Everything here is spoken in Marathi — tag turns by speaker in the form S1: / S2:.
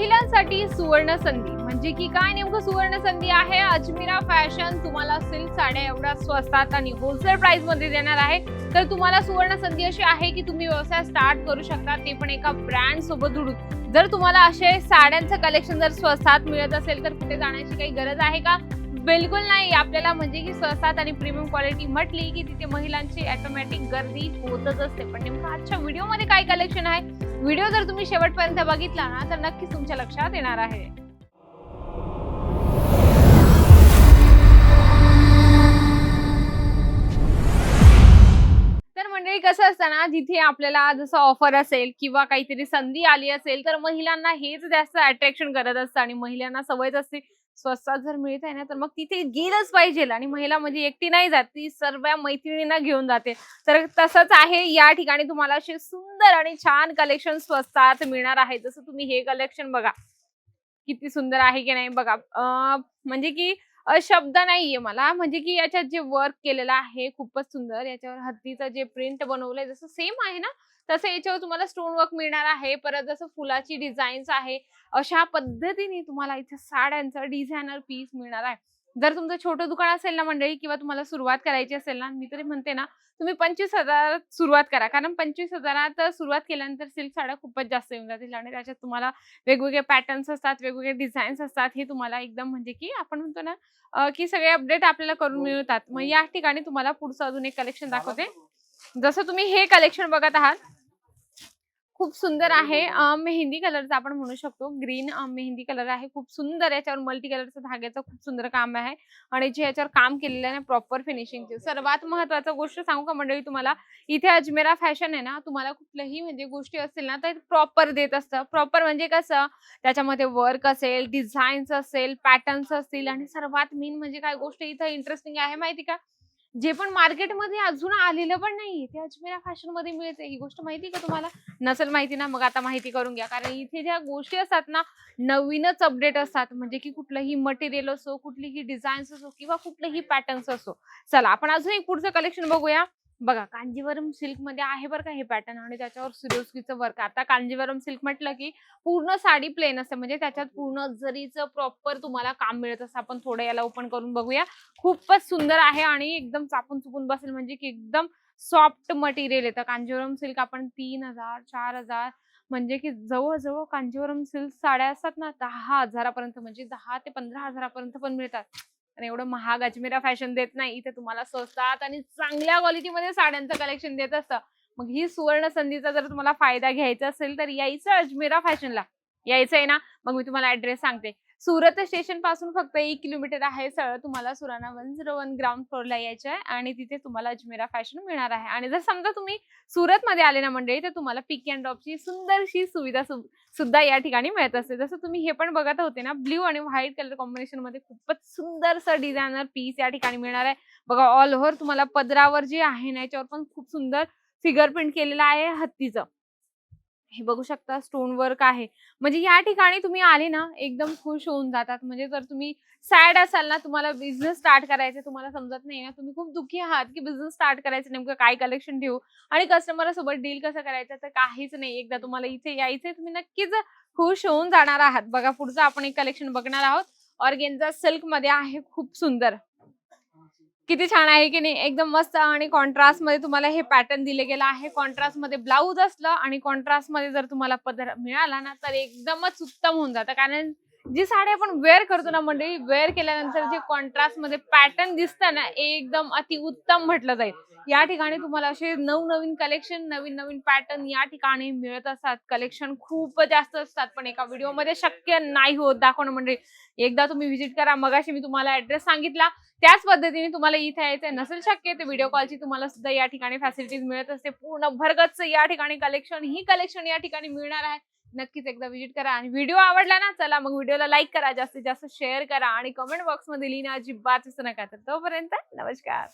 S1: महिलांसाठी सुवर्ण संधी. म्हणजे की काय नेमकं सुवर्ण संधी आहे? अजमिरा फॅशन तुम्हाला सिल्क साड्या एवढ्या स्वस्तात आणि होलसेल प्राइसमध्ये देणार आहे. तर तुम्हाला सुवर्ण संधी अशी आहे की तुम्ही व्यवसाय स्टार्ट करू शकता ते पण एका ब्रँड सोबत जुडून जर तुम्हाला असे साड्यांचं कलेक्शन जर स्वस्तात मिळत असेल तर कुठे जाण्याची काही गरज आहे का? बिलकुल नाही. आपल्याला म्हणजे की स्वस्तात आणि प्रीमियम क्वालिटी म्हटली की तिथे महिलांची ऑटोमॅटिक गर्दी होतच असते. पण नेमकं आजच्या व्हिडिओमध्ये काय कलेक्शन आहे? व्हिडिओ जर तुम्ही शेवटपर्यंत बघितला ना तर नक्कीच तुमच्या लक्षात येणार आहे. कसं असतं ना जिथे आपल्याला जसं ऑफर असेल किंवा काहीतरी संधी आली असेल तर महिलांना हेच जास्त अट्रॅक्शन करत असतं आणि महिलांना सवयच असते स्वस्तात जर मिळत आहे ना तर मग तिथे गेलंच पाहिजे आणि महिला म्हणजे एकटी नाही जात ती सर्व मैत्रिणींना घेऊन जाते. तर तसंच आहे या ठिकाणी तुम्हाला असे सुंदर आणि छान कलेक्शन स्वस्तात मिळणार आहे. जसं तुम्ही हे कलेक्शन बघा किती सुंदर आहे की नाही बघा. म्हणजे की शब्द नाहीये मला. म्हणजे की याच्यात जे वर्क केलेलं आहे खूपच सुंदर याच्यावर हत्तीचं जे प्रिंट बनवलंय जसं सेम आहे ना तसं याच्यावर तुम्हाला स्टोन वर्क मिळणार आहे. परत जसं फुलाची डिझाईन्स आहे अशा पद्धतीने तुम्हाला इथे साड्यांचं डिझायनर पीस मिळणार आहे. जर तुमचं छोटं दुकान असेल ना मंडळी किंवा तुम्हाला सुरुवात करायची असेल ना मी तरी म्हणते ना तुम्ही पंचवीस हजारात सुरुवात करा. कारण पंचवीस हजारात सुरुवात केल्यानंतर सिल्क साड्या खूपच जास्त येऊन जातील आणि त्याच्यात तुम्हाला वेगवेगळे पॅटर्न्स असतात वेगवेगळे डिझाईन्स असतात. हे तुम्हाला एकदम म्हणजे की आपण म्हणतो ना की सगळे अपडेट आपल्याला करून मिळतात. मग या ठिकाणी तुम्हाला पुढचं अजून एक कलेक्शन दाखवते. जसं तुम्ही हे कलेक्शन बघत आहात खूप सुंदर आहे. मेहंदी कलरचा आपण म्हणू शकतो. ग्रीन मेहंदी कलर आहे. खूप सुंदर याच्यावर मल्टी कलरचं धाग्याचं खूप सुंदर काम आहे आणि जे याच्यावर काम केलेलं आहे प्रॉपर फिनिशिंगचे. सर्वात महत्वाचं गोष्ट सांगू का मंडळी तुम्हाला? इथे अजमेरा फॅशन आहे ना तुम्हाला कुठल्याही म्हणजे गोष्टी असतील ना तर प्रॉपर देत असतं. प्रॉपर म्हणजे कसं? त्याच्यामध्ये वर्क असेल डिझाईन्स असेल पॅटर्न्स असतील आणि सर्वात मेन म्हणजे काय गोष्ट इथं इंटरेस्टिंग आहे माहिती का? जे पण मार्केटमध्ये अजून आलेलं पण नाही ते अजमेरा फॅशनमध्ये मिळते ही गोष्ट माहिती का तुम्हाला? नसेल माहिती ना मग आता माहिती करून घ्या. कारण इथे ज्या गोष्टी असतात ना नवीनच अपडेट असतात. म्हणजे की कुठलंही मटेरियल असो कुठलीही डिझाईन्स असो किंवा कुठलेही पॅटर्न्स असो. चला आपण अजून एक पुढचं कलेक्शन बघूया. बघा. कांजीवरम सिल्कमध्ये आहे बरं का हे पॅटर्न आणि त्याच्यावर सिरोस्कीचं वर्क आता कांजीवरम सिल्क म्हटलं की पूर्ण साडी प्लेन असते. म्हणजे त्याच्यात पूर्ण जरीचं प्रॉपर तुम्हाला काम मिळत असतं आपण थोडं याला ओपन करून बघूया. खूपच सुंदर आहे आणि एकदम चापून चुपून बसेल म्हणजे की एकदम सॉफ्ट मटेरियल येतं. कांजीवरम सिल्क आपण तीन हजार चार हजार म्हणजे की जवळजवळ कांजीवरम सिल्क साड्या असतात ना दहा हजारापर्यंत म्हणजे दहा ते पंधरा हजारापर्यंत पण मिळतात. आणि एवढं महाग अजमेरा फॅशन देत नाही. इथे तुम्हाला स्वस्तात आणि चांगल्या क्वालिटीमध्ये साड्यांचं कलेक्शन देत असतं. मग ही सुवर्ण संधीचा जर तुम्हाला फायदा घ्यायचा असेल तर यायचं अजमेरा फॅशनला यायचं आहे ना? मग मी तुम्हाला ऍड्रेस सांगते. सुरत स्टेशनपासून फक्त एक किलोमीटर आहे सरळ तुम्हाला Surana one zero one ground फ्लोअरला यायचं आहे आणि तिथे तुम्हाला अजमेरा फॅशन मिळणार आहे. आणि जर समजा तुम्ही सुरत मध्ये आले ना मंडळी तर तुम्हाला पिक अँड ड्रॉपची सुंदरशी सुविधा सु- सुद्धा या ठिकाणी मिळत असते. जसं तुम्ही हे पण बघत होते ना ब्ल्यू आणि व्हाईट कलर कॉम्बिनेशनमध्ये खूपच सुंदरसं डिझायनर पीस या ठिकाणी मिळणार आहे. बघा ऑल ओव्हर तुम्हाला पदरावर जे आहे ना याच्यावर पण खूप सुंदर फिगर प्रिंट केलेलं आहे हत्तीचं. हे बघू शकता स्टोन वर्क आहे. म्हणजे या ठिकाणी तुम्ही आले ना एकदम खुश होऊन जातात. म्हणजे जर तुम्ही सॅड असाल ना तुम्हाला बिझनेस स्टार्ट करायचे तुम्हाला समजत नाही ना तुम्ही खूप दुःखी आहात की बिझनेस स्टार्ट करायचं नेमकं काय कलेक्शन ठेवू? आणि कस्टमर सोबत डील कसं करायचं? तर काहीच नाही. एकदा तुम्हाला इथे यायचंय तुम्ही नक्कीच खुश होऊन जाणार आहात. बघा पुढचं आपण एक कलेक्शन बघणार आहोत. ऑर्गेन्झा सिल्कमध्ये आहे खूप सुंदर. किती छान आहे की नाही? एकदम मस्त आणि कॉन्ट्रास्टमध्ये तुम्हाला हे पॅटर्न दिले गेलं आहे. कॉन्ट्रास्टमध्ये ब्लाऊज असलं आणि कॉन्ट्रास्टमध्ये जर तुम्हाला पदर मिळाला ना तर एकदमच उत्तम होऊन जातं. कारण जी साडी आपण वेअर करतो ना मंडळी वेअर केल्यानंतर जे कॉन्ट्रास्टमध्ये पॅटर्न दिसतं ना एकदम अति उत्तम म्हटलं जाईल. या ठिकाणी तुम्हाला असे नवनवीन कलेक्शन नवीन नवीन पॅटर्न या ठिकाणी मिळत असतात. कलेक्शन खूप जास्त असतात पण एका व्हिडिओमध्ये शक्य नाही होत. दाखवणं म्हणजे एकदा तुम्ही व्हिजिट करा. मगाशी मी तुम्हाला ऍड्रेस सांगितला. त्याच पद्धतीने तुम्हाला इथे यायचं नसेल शक्य तर व्हिडिओ कॉलची तुम्हाला सुद्धा या ठिकाणी फॅसिलिटीज मिळत असते. पूर्ण भरगतच या ठिकाणी कलेक्शन ही कलेक्शन या ठिकाणी मिळणार आहे. नक्कीच एकदा व्हिजिट करा. आणि व्हिडिओ आवडला ना चला मग व्हिडिओला लाईक करा जास्तीत जास्त शेअर करा आणि कमेंट बॉक्समध्ये लिहिणं अजिबात विसरू नका. तर तोपर्यंत नमस्कार.